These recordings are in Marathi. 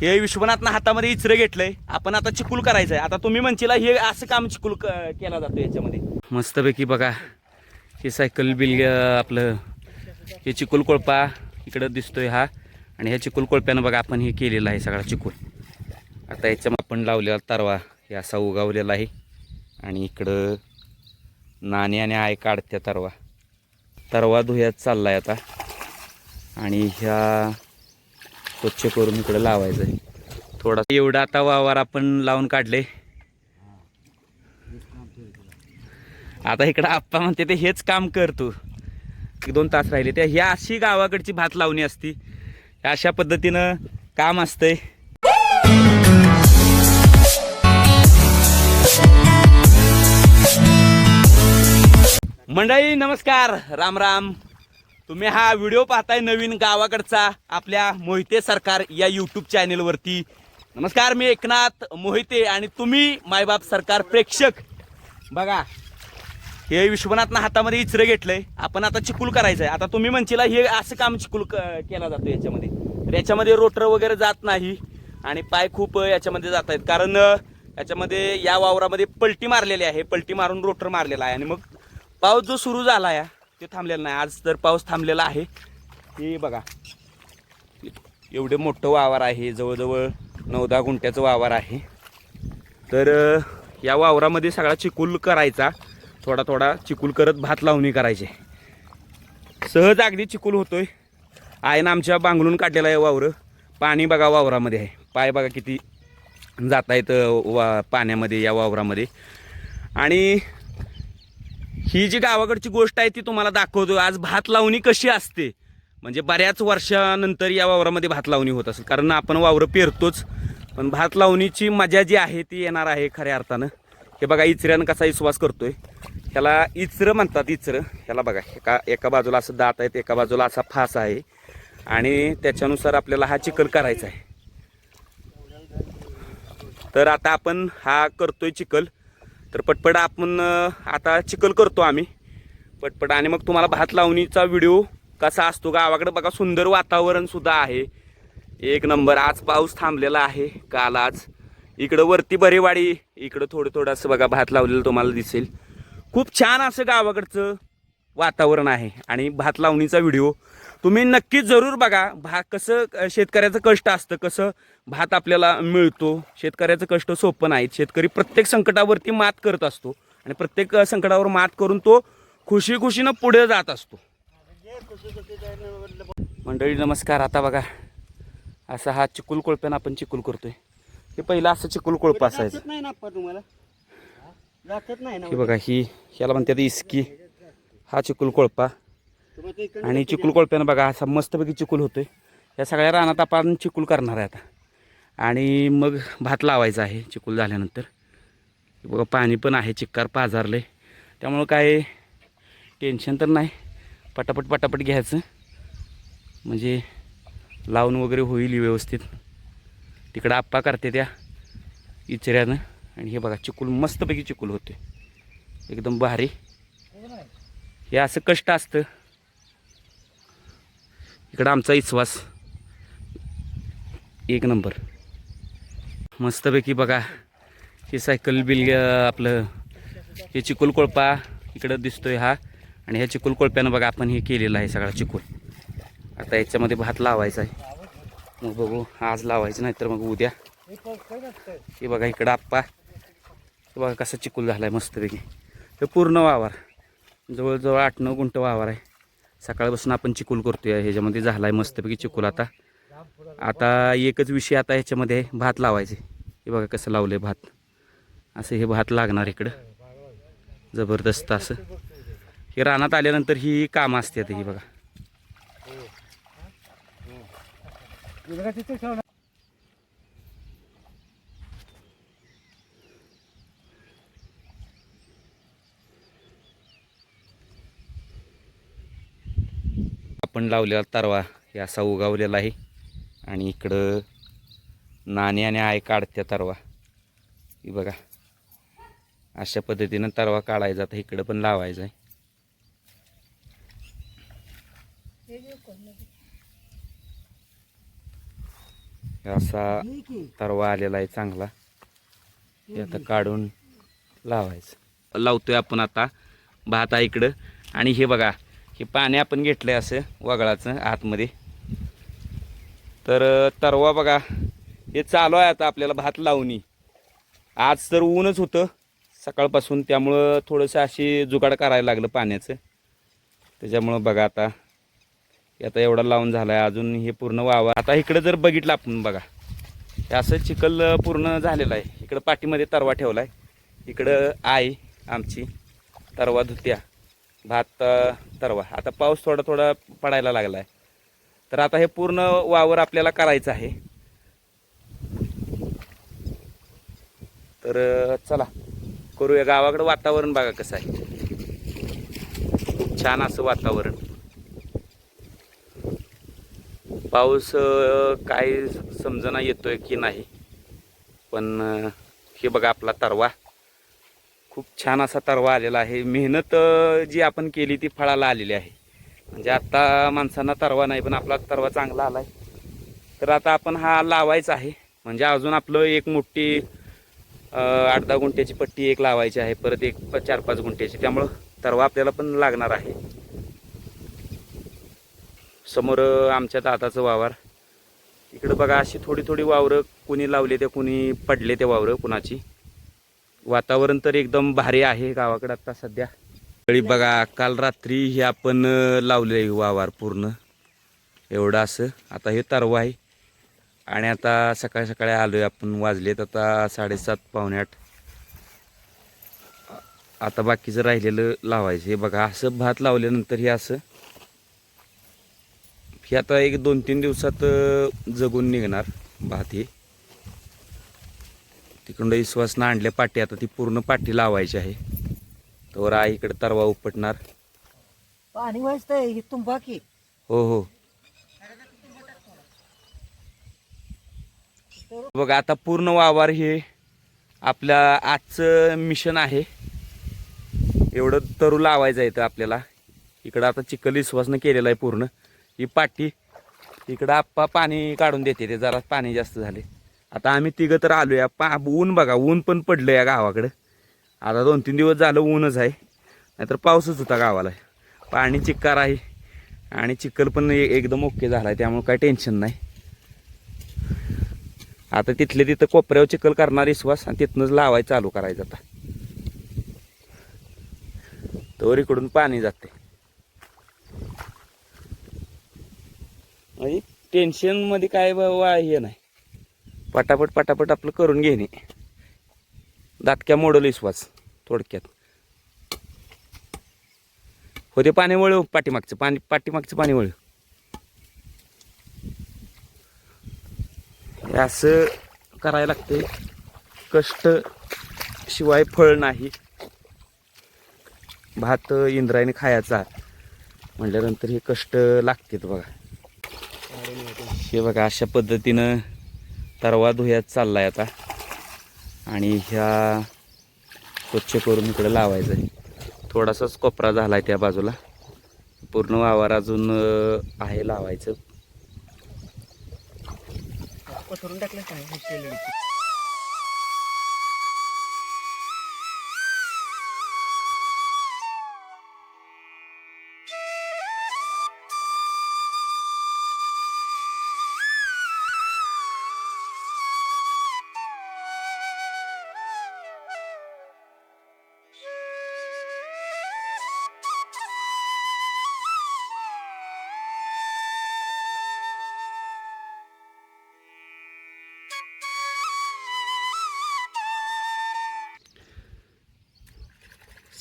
हे विश्वनाथनं हातामध्ये इचरं घेतलंय. आपण आता चिकूल करायचं आहे आता तुम्ही म्हणशील हे असं काम चिकूल क- केला जातो याच्यामध्ये. मस्तपैकी बघा हे सायकल बिल आपलं हे चिकूल कोळपा इकडं दिसतोय हा. आणि ह्या चिकूल कोळप्यानं बघा आपण हे केलेलं आहे सगळा चिकूल. आता याच्या आपण लावलेला तरवा हे असा उगावलेला आहे. आणि इकडं नाणे आणि आय काढत्या तरवा. तरवा धुयात चालला आहे आता. आणि ह्या स्वच्छ करून इकडे लावायचं आहे. थोडा एवढा आता वावर आपण लावून काढले. आता इकडं आप्पा म्हणते ते हेच काम करतो एक दोन तास राहिले. त्या ह्या अशी गावाकडची भात लावणी असती. अशा पद्धतीनं काम असतंय. मंडळी नमस्कार. राम राम. तुम्ही हा व्हिडिओ पाहताय नवीन गावाकडचा आपल्या मोहिते सरकार या यूट्यूब चॅनेलवरती नमस्कार मी एकनाथ मोहिते आणि तुम्ही मायबाप सरकार प्रेक्षक. बघा हे विश्वनाथनं हातामध्ये इचरं घेतलंय. आपण आता चिकूल करायचं आहे आता तुम्ही म्हणशीला हे असं काम चिकूल क- केला जातो याच्यामध्ये. तर याच्यामध्ये रोटर वगैरे जात नाही आणि पाय खूप याच्यामध्ये जात आहेत. कारण याच्यामध्ये या वावरामध्ये पलटी मारलेली आहे. पलटी मारून रोटर मारलेला आहे. आणि मग पाऊस जो सुरू झाला आहे ते थांबलेलं नाही. आज तर पाऊस थांबलेला आहे. हे बघा. एवढे मोठं वावर आहे. जवळजवळ नऊ दहा गुंठ्याचं वावर आहे. तर या वावरामध्ये सगळा चिकूल करायचा. थोडा थोडा चिकूल करत भात लावणी करायचे. सहज अगदी चिकूल होतोय. आईनं आमच्या बांगलून काढलेला आहे वावर. पाणी बघा वावरामध्ये आहे. पाय बघा किती जात आहेत वा पाण्यामध्ये या वावरामध्ये. आणि ही जी गावाकडची गोष्ट आहे ती तुम्हाला दाखवतो. आज भात लावणी कशी असते? म्हणजे बऱ्याच वर्षानंतर या वावरामध्ये भात लावणी होत असेल. कारण आपण वावरं पेरतोच. पण भात लावणीची मजा जी आहे ती येणार आहे खऱ्या अर्थानं. हे बघा इचऱ्यानं कसा विश्वास करतोय. ह्याला इचरं म्हणतात इचरं. ह्याला बघा एका एका बाजूला असं दात आहेत एका बाजूला असा फास आहे. आणि त्याच्यानुसार आपल्याला हा चिखल करायचा आहे. तर आता आपण हा करतोय चिखल. तर पटपट आपण आता चिकल करतो आम्ही. पटपट. आणि मग तुम्हाला भात लावणीचा व्हिडिओ कसा असतो गावाकडे बघा सुंदर वातावरणसुद्धा आहे. एक नंबर. आज पाऊस थांबलेला आहे काल आज. इकडं वरती बरेवाडी इकडं थोडं थोडं असं बघा भात लावलेलं तुम्हाला दिसेल. खूप छान असं गावाकडचं वातावरण आहे आणि भात लावणीचा व्हिडिओ तुम्ही नक्कीच जरूर बघा भा कसं शेतकऱ्याचं कष्ट असतं कसं भात आपल्याला मिळतो. शेतकऱ्याचं कष्ट सोपं नाहीत शेतकरी प्रत्येक संकटावरती मात करत असतो आणि प्रत्येक संकटावर मात करून तो खुशी खुशीनं पुढे जात असतो. मंडळी नमस्कार. आता बघा असा हा चिकुल कोळप्यानं आपण चिकुल करतोय. हे पहिलं असं चिकुल कोळपं असायचं. नाही बघा ही ह्याला म्हणतात इस्की. हा चिकुल कोळपा. आणि चिकुल कोळप्यानं बघा असा मस्तपैकी चिकुल होतोय. या सगळ्या रानात आपण चिकुल करणार आहे आता. आणि मग भात लावायचा आहे चिकुल झाल्यानंतर. बघा पाणी पण आहे चिक्कार पाजारले त्यामुळं काय टेन्शन तर नाही. पटापट पटापट घ्यायचं. म्हणजे लावून वगैरे होईल व्यवस्थित. तिकडं आप्पा करते त्या इचऱ्यानं. आणि हे बघा चिकुल मस्तपैकी चिकुल होते एकदम भारी. हे असं कष्ट असतं. इकडं आमचा इश्वास एक नंबर. मस्तपैकी बघा हे सायकल बिल आपलं हे चिकुल कोळपा इकडं दिसतोय हा. आणि ह्या चिकुलकोळप्यानं बघा आपण हे केलेलं आहे सगळा चिकुल. आता याच्यामध्ये भात लावायचा आहे. मग बघू आज लावायचं नाही तर मग उद्या. हे बघा इकडं आप्पा. बघा कसा चिकुल झाला आहे मस्तपैकी. हे पूर्ण वावर. जवळजवळ आठ नऊ गुंठ वावर आहे. सकाळपासून आपण चिकुल करतोय. ह्याच्यामध्ये झाला आहे मस्तपैकी चिकूल आता. आता एकच विषय आता ह्याच्यामध्ये आहे, भात लावायचे. हे बघा कसं लावलं आहे भात. असं हे भात लागणार इकडं. जबरदस्त असं. हे रानात आल्यानंतर ही कामं असते आता ही बघा बघा तिथे ठेव ना. आपण लावलेला तरवा हे असा उगावलेला आहे. आणि इकडं नाणे आणि आय काढत्या तरवा. ही बघा. अशा पद्धतीनं तरवा काढायचा तर इकडं पण लावायचा आहे. असा तरवा आलेला आहे चांगला. ते आता काढून लावायचं. लावतोय आपण आता. भात आहे इकडं. आणि हे बघा हे पाणी आपण घेतलं आहे असं वगळाचं आतमध्ये. तर तरवा बघा हे चालू आहे आता आपल्याला भात लावणी. आज तर ऊनच होतं सकाळपासून त्यामुळं थोडंसं अशी जुगाड करायला लागलं पाण्याचं. त्याच्यामुळं बघा आता हे आता एवढा लावून झाला आहे अजून हे पूर्ण वावा. आता इकडं जर बघितलं आपण बघा हे असं चिखल पूर्ण झालेलं आहे. इकडं पाठीमध्ये तरवा ठेवला आहे इकडं आई आमची तरवा धुत्या. भात तरवा. आता पाऊस थोडा थोडा पडायला लागला आहे तर आता हे पूर्ण वावर आपल्याला करायचं आहे. तर चला. करूया. गावाकडं वातावरण बघा कसं आहे. छान असं वातावरण. पाऊस काही काय समजना येतोय की नाही. पण हे बघा आपला तरवा. खूप छान असा तरवा आलेला आहे. मेहनत जी आपण केली ती फळाला आलेली आहे. म्हणजे आत्ता माणसांना तरवा नाही पण आपला तरवा चांगला आला आहे तर आता आपण हा लावायचा आहे. म्हणजे अजून आपलं एक मोठी आठ दहा गुंठ्याची पट्टी एक लावायची आहे. परत एक प- चार पाच गुंठ्याची. त्यामुळं तरवा आपल्याला पण लागणार आहे. समोर आमच्या दादाचं वावर. इकडं बघा अशी थोडी थोडी वावरं कुणी लावले ते कुणी पडले ते वावरं कुणाची. वातावरण तर एकदम भारी आहे गावाकडे आता सध्या. तळी बघा काल रात्री हे आपण लावले वावर पूर्ण. एवढं असं. आता हे तरवा आहे. आणि आता सकाळी सकाळी आलोय आपण वाजलेत आता साडेसात पावणे आठ. आता बाकीचं राहिलेलं लावायचं. हे बघा असं भात लावल्यानंतर हे असं. हे आता एक दोन तीन दिवसात जगून निघणार भात हे. तिकडं विश्वासनं आणल्या पाटी. आता ती पूर्ण पाटी लावायची आहे. तर आई इकडे तरवा उपटणार. पाणी वाजतंय ही तुंबाकी हो हो. बघा आता पूर्ण वावर हे आपल्या आजचं मिशन आहे. एवढं तरू लावायचं आहे इथं आपल्याला. इकडं आता चिखल विश्वासनं केलेलं आहे पूर्ण. ही पाटी इकडं आप्पा पाणी काढून देते ते. जरा पाणी जास्त झाले. आता आम्ही तिघं तर आलो या पा ऊन बघा ऊन पण पडलं या गावाकडं. आता दोन तीन दिवस झालं ऊनच आहे. नाहीतर पाऊसच होता गावाला. पाणी चिक्कार आहे. आणि चिखल पण एकदम ओके झाला आहे त्यामुळे काही टेन्शन नाही. आता तिथले तिथं कोपऱ्यावर चिखल करणार विश्वास आणि तिथनंच लावायचं चालू करायचं आता. तर इकडून पाणी जाते म्हणजे टेन्शनमध्ये काय हे नाही. पटापट पटापट आपलं करून घेणे. दातक्या मोडल विश्वास थोडक्यात. होते पाणी वळव पाठीमागचं पाणी पाठीमागचं पाणी वळू असं करायला लागते कष्ट शिवाय फळ नाही. भात इंद्रायणी खायचा. म्हटल्यानंतर हे कष्ट लागतात बघा. हे बघा अशा पद्धतीनं तरवा धुयात चालला आहे आता. आणि ह्या स्वच्छ करून इकडं लावायचं आहे थोडासाच कोपरा झाला आहे त्या बाजूला. पूर्ण वावर अजून आहे लावायचं.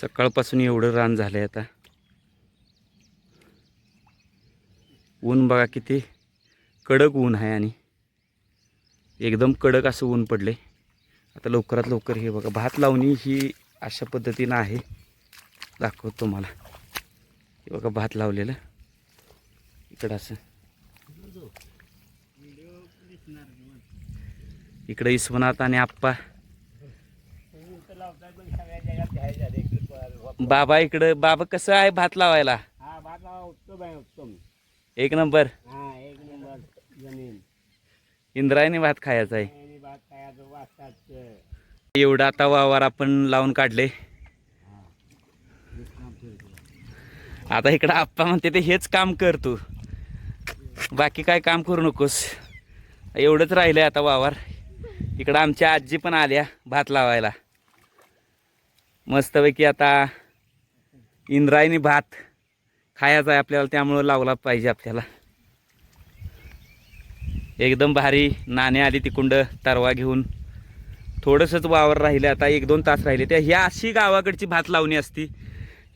सकाळपासून एवढं रान झालं आहे आता. ऊन बघा किती कडक ऊन आहे आणि एकदम कडक असं ऊन पडले आता लवकरात लवकर हे बघा भात लावणी ही अशा पद्धतीनं आहे. दाखवतो तुम्हाला. हे बघा भात लावलेलं. इकडं असं. इकडं विश्वनाथ आणि आप्पा. बाबा इकडं बाबा कसं आहे भात लावायला? हा भात लावा उत्तम आहे उत्तम. एक नंबर. हा एक नंबर जमीन. इंद्रायणी भात खायचा आहे. एवढं आता वावर आपण लावून काढले. आता इकडं आप्पा म्हणते ते हेच काम कर तू. बाकी काय काम करू नकोस. एवढंच राहिलंय आता वावर. इकडं आमच्या आजी पण आल्या भात लावायला. मस्तपैकी आता इंद्रायणी भात खायचा आहे आपल्याला त्यामुळं लावला पाहिजे आपल्याला. एकदम भारी नाणे आली तिकुंड तरवा घेऊन. थोडंसंच वावर राहिले आता एक दोन तास राहिले. त्या ह्या अशी गावाकडची भात लावणी असती.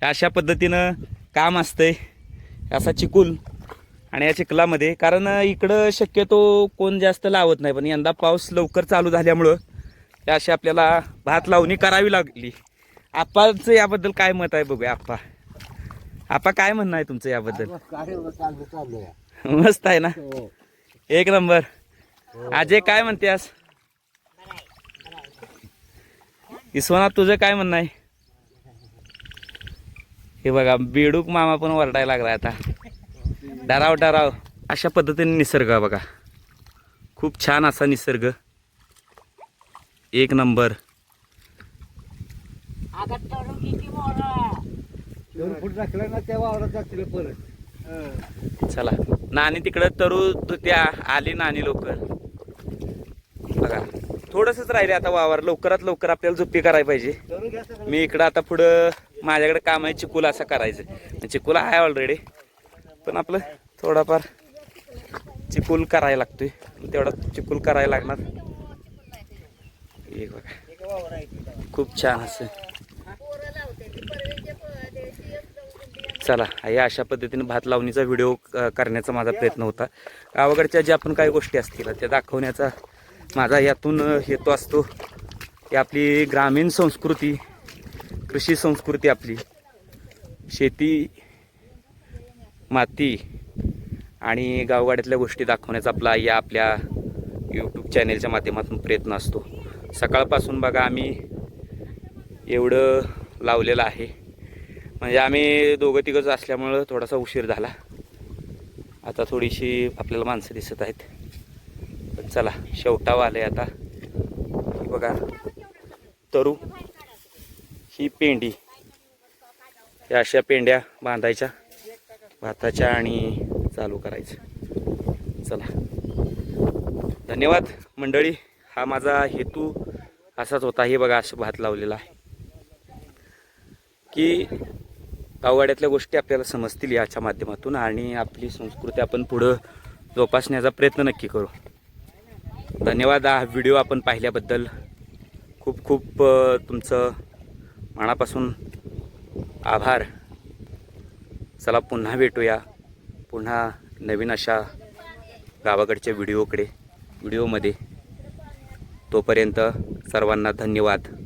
अशा पद्धतीनं काम असतंय. असा चिकूल आणि या चिखलामध्ये. कारण इकडं शक्यतो कोण जास्त लावत नाही पण यंदा पाऊस लवकर चालू झाल्यामुळं त्या अशी आपल्याला भात लावणी करावी लागली. आप्पाचं याबद्दल काय मत आहे बघूया आप्पा. आप्पा काय म्हणणं आहे तुमचं याबद्दल? मस्त आहे ना? एक नंबर. अजय काय म्हणतेस? विश्वनाथ तुझं काय म्हणणं आहे? हे बघा बेडूक मामा पण वरडायला लागला आता. डराव डराव. अशा पद्धतीने निसर्ग बघा. खूप छान असा निसर्ग. एक नंबर. दोन फूट राखलं ना त्या वावरात जातील परत. चला. नाणी तिकडं तरू त्या आली नाणी लवकर. बघा. थोडंसंच राहिले आता वावर. लवकरात लवकर आपल्याला झुप्पी करायला पाहिजे. मी इकडं आता पुढं माझ्याकडे काम आहे चिकूल असं करायचं. चिकूल आहे ऑलरेडी पण आपलं थोडाफार चिकूल करायला लागतोय. तेवढा चिकूल करायला लागणार. एक बघा. खूप छान असं. चला या अशा पद्धतीने भात लावणीचा व्हिडिओ करण्याचा माझा प्रयत्न होता. गावाकडच्या ज्या पण काही गोष्टी असतील त्या दाखवण्याचा माझा यातून हेतू असतो. की आपली ग्रामीण संस्कृती कृषी संस्कृती आपली. शेती माती आणि गावगाड्यातल्या गोष्टी दाखवण्याचा आपला या आपल्या यूट्यूब चॅनेलच्या माध्यमातून प्रयत्न असतो. सकाळपासून बघा आम्ही एवढं लावलेलं आहे. म्हणजे आम्ही दोघं तिघंच असल्यामुळं थोडासा उशीर झाला. आता थोडीशी आपल्याला माणसं दिसत आहेत. पण चला शेवटाव आलं आहे आता बघा तरू. ही पेंडी. या अशा पेंड्या बांधायच्या भाताच्या आणि चालू करायचं. चला. धन्यवाद मंडळी. हा माझा हेतू असाच होता. हे बघा असं भात लावलेला आहे. की गावगाड्यातल्या गोष्टी आपल्याला समजतील याच्या माध्यमातून आणि आपली संस्कृती आपण पुढं जोपासण्याचा प्रयत्न नक्की करू. धन्यवाद. हा व्हिडिओ आपण पाहिल्याबद्दल खूप खूप तुमचं मनापासून आभार. चला पुन्हा भेटूया. पुन्हा नवीन अशा गावाकडच्या व्हिडिओकडे व्हिडिओमध्ये. तोपर्यंत सर्वांना धन्यवाद.